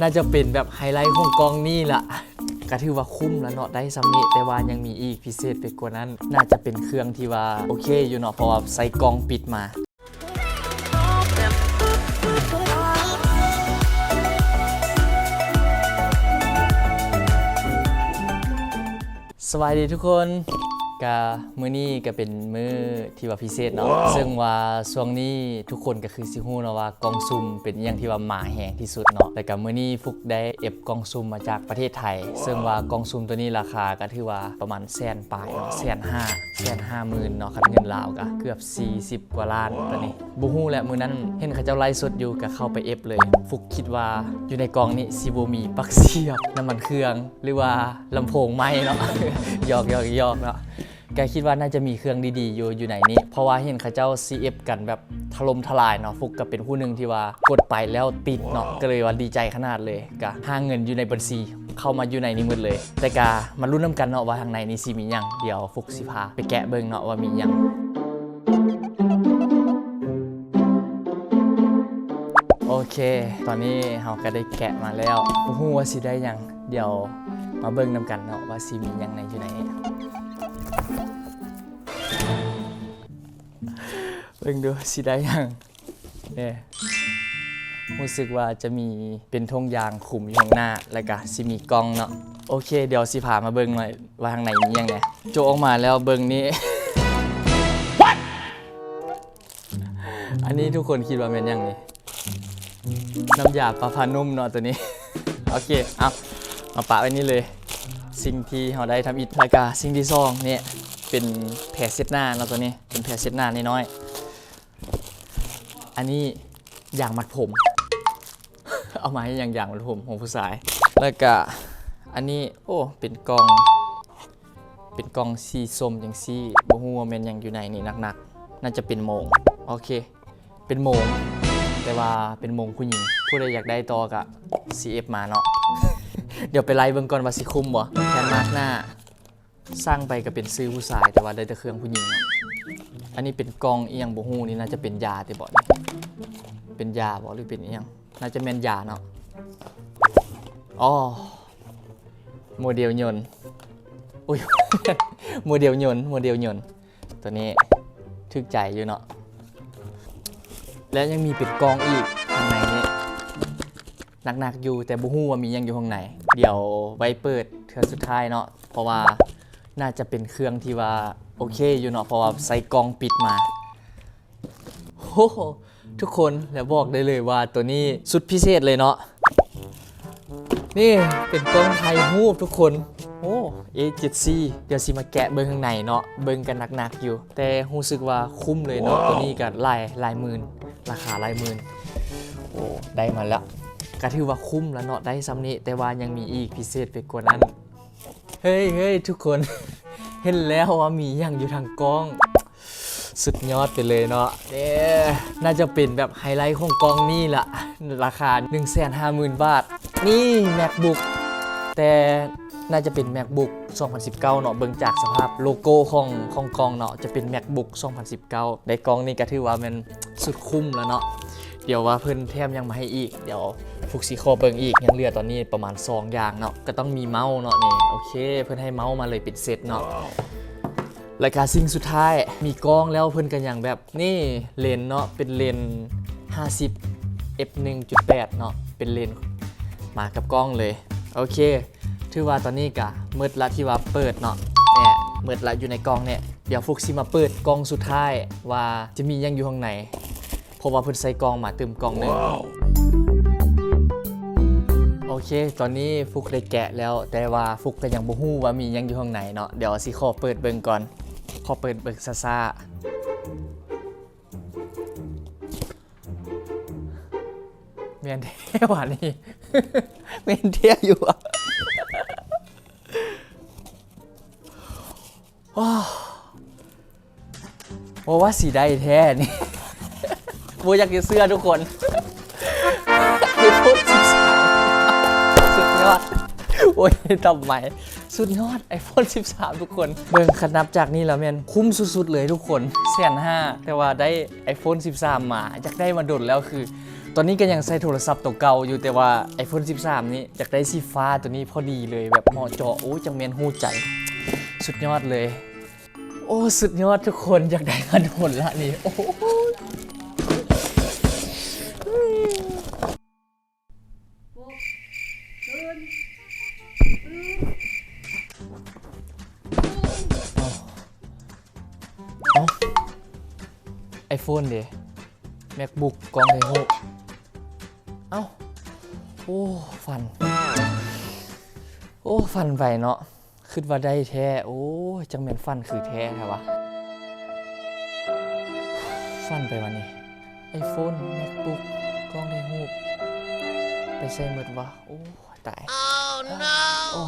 น่าจะเป็นแบบไฮไลท์ของกองนี่ละก็ถือว่าคุ้มแล้วเนาะได้สำเนีแต่ว่ายังมีอีกพิเศษไปกว่านั้น น่าจะเป็นเครื่องที่ว่าโอเคอยู่เนาะเพราะว่าใส่กองปิดมาสวัสดีทุกคน กะมื้อนี้ก็เป็นมื้อที่ว่าพิเศษเนาะ ซึ่งว่าช่วงนี้ทุกคนก็คือสิฮู้เนาะว่ากองซุ่มเป็นอหย่างที่ว่าหมาแหงที่สุดเนาะแต่ก็มื้อนี้ฟุกได้เอฟกองซุ่มมาจากประเทศไทย ซึ่งว่ากองซุ่มตัวนี้ราคาก็ถือว่าประมาณแสนปลายเนาะแสนห้าแสนห้าหมื่นเนาะคันเงินลาวก็เกือบ 40 กว่าล้านตัวนี้บ่ฮู้แหละมื้อนั้นเห็นเขาเจ้าไลฟ์สดอยู่ก็เข้าไปเอฟเลย ฟุกคิดว่าอยู่ในกองนี้สิบ่มีปลั๊กเสียบน้ำมันเครื่อง หรือว่าลำโพงไม้เนาะหยอกหยอกหยอกเนาะ แกคิดว่าน่าจะมีเครื่องดีๆอยู่อยู่ไหนนี้ เพราะว่าเห็นเขาเจ้า CF กันแบบถล่มทลายเนาะฟุกก็เป็นผู้หนึ่งที่ว่ากดไปแล้วติดเนาะก็เลยว่าดีใจขนาดเลยกะห้างเงินอยู่ในบัญชี เข้ามาอยู่ในนี้หมดเลย แต่กามาลุ้นน้ำกันเนาะว่าทางในนี้สิมีหยังเดี๋ยวฟุกสิพาไปแกะเบิ่งเนาะว่ามีหยังโอเค ตอนนี้เราก็ได้แกะมาแล้วโอ้โหว่าสิได้หยัง เดี๋ยวมาเบิ่งนำกันเนาะว่าสิมีหยังในอยู่ไหน เบิ่งดูสิได้หยังเนี่ยรู้สึกว่าจะมีเป็นธงยางขุมอยู่ข้างหน้า แล้วก็สิมีกล้องเนาะโอเค เดี๋ยวสิพามาเบิ่งหน่อยว่าทางในมีหยังไงโจกออกมาแล้วเบิ่งนี้อันนี้ทุกคนคิดว่าเป็นหยังนี่น้ำยาปลาพานุ่มเนาะตัวนี้ โอเคเอามาปะไว้นี่เลย สิ่งที่เราได้ทำอิฐแล้วก็สิ่งที่สองเนี่ยเป็นแผลเช็ดหน้าเนาะตัวนี้เป็นแผลเช็ดหน้าน้อยๆ อันนี้ยางมัดผม เอามาให้ยางยางมัดผมของผู้ชาย แล้วก็อันนี้โอ้เป็นกล่อง เป็นกล่องสีส้มจังซี่บ่ฮู้ว่าแม่นหยังอยู่ในนี่หนักๆ น่าจะเป็นโมง โอเค เป็นโมง แต่ว่าเป็นโมงผู้หญิงผู้ใดอยากได้ต่อกับ CF มาเนาะ เดี๋ยวไปไล่เบิ่งก่อนว่าสิคุ้มบ่แทนมาร์กหน้า สร้างไปก็เป็นซื้อผู้ชายแต่ว่าได้แต่เครื่องผู้หญิงเนาะ อันนี้เป็นกองเอียงบ่ฮู้นี่น่าจะเป็นยาติบ่นี่เป็นยาบ่หรือเป็นเอียงน่าจะแม่นยาเนาะอ๋อโมเดลยนต์อุ้ยโมเดลยนต์โมเดลยนต์ตัวนี้ทึกใจอยู่เนาะและยังมีปิดกองอีกข้างในนี้หนักๆอยู่แต่บูฮู้ว่ามียังอยู่ข้างในเดี๋ยวไว้เปิดเทือสุดท้ายเนาะเพราะว่าน่าจะเป็นเครื่องที่ว่า โอเคอยู่เนาะเพราะว่าใส่กองปิดมาโอ้โหทุกคนแล้วบอกได้เลยว่าตัวนี้สุดพิเศษเลยเนาะนี่เป็นกล้องไทยรูปทุกคนโอ้ A7C เดี๋ยวสิมาแกะเบิ้งข้างในเนาะเบิ้งกันหนักๆอยู่ แต่รู้สึกว่าคุ้มเลยเนาะตัวนี้กับลายลายหมื่นราคาหลายหมื่นโอ้ได้มาแล้วก็ถือว่าคุ้มแล้วเนาะได้ซ้ำนี้แต่ว่ายังมีอีกพิเศษไปกว่านั้น เฮ้ยเฮ้ยทุกคน เห็นแล้วว่ามีอย่างอยู่ทางกล้อง สุดยอดไปเลยเนาะเนี่ยน่าจะเป็นแบบไฮไลท์ของกล้องนี่ละราคา 150,000 บาท นี่ MacBook แต่น่าจะเป็น MacBook 2019 เนาะเบิ่งจากสภาพโลโก้ของของกล้องเนาะจะเป็น MacBook 2019 ในกล้องนี่ก็ถือว่ามันสุดคุ้มแล้วเนาะเดี๋ยวว่าเพิ่นแถมยังมาให้อีก เดี๋ยว ฟุกซีคอเบิงอีกยังเหลือตอนนี้ประมาณ2อย่างเนาะก็ต้องมีเมาส์เนาะนี่โอเค เพิ่อนให้เมาส์มาเลยเป็นเซตเนาะรายการสิ่งสุดท้ายมีกล้องแล้วเพิ่อนกันอย่างแบบนี่เลนเนาะเป็นเลนส์50 f 1.8เนาะเป็นเลนมากับกล้องเลยโอเคถือว่าตอนนี้กะมืดละที่ว่าเปิดเนาะเนี่ยมืดละอยู่ในกล้องเนี่ยเดี๋ยวฟุกซิมาเปิดกล้องสุดท้ายว่าจะมียังอยู่ข้างในเพราะว่าเพิ่นใส่กล้องมาเติมกล้องหนึง โอเค ตอนนี้ฟุกได้แกะแล้ว แต่ว่าฟุกก็ยังบ่ฮู้ว่ามียังอยู่ข้างในเนาะ เดี๋ยวสิขอเปิดเบิ่งก่อน ขอเปิดเบิ่งซ่าเมียนเท่หวานี่เมียนเท่อยู่อะโอ้ว่าสีได้แท้นี่โบอยากจะเสื้อทุกคน อ้ยทำไมสุดยอด iPhone 13 ทุกคน เบิ่งขนับจากนี้แล้วแมนคุ้มสุดๆเลยทุกคนแสนห้าแต่ว่าได้ iPhone 13 มาอยากได้มาดนแล้วคือ ตอนนี้ก็ยังใช้โทรศัพท์ตัวเก่าอยู่แต่ว่า iPhone 13 นี้อยากได้สีฟ้าตัวนี้พอดีเลยแบบเหมาะเจาะโอ้ยจังเมนหูใจ สุดยอดเลย โอ้สุดยอดทุกคนอยากได้กันหมดละนี่โอ้ ไอโฟนเด MacBook กล้องไทโฮเอ้า โอ้ฟัน โอ้ฟันไปเนาะคิดว่าได้แท้ โอ้ยจังเป็นฟันคือแท้แท้วะฟันไปวันนี้ iPhone MacBook กล้องไทโฮไปใส่หมดวะ โอ้ ตายโอ้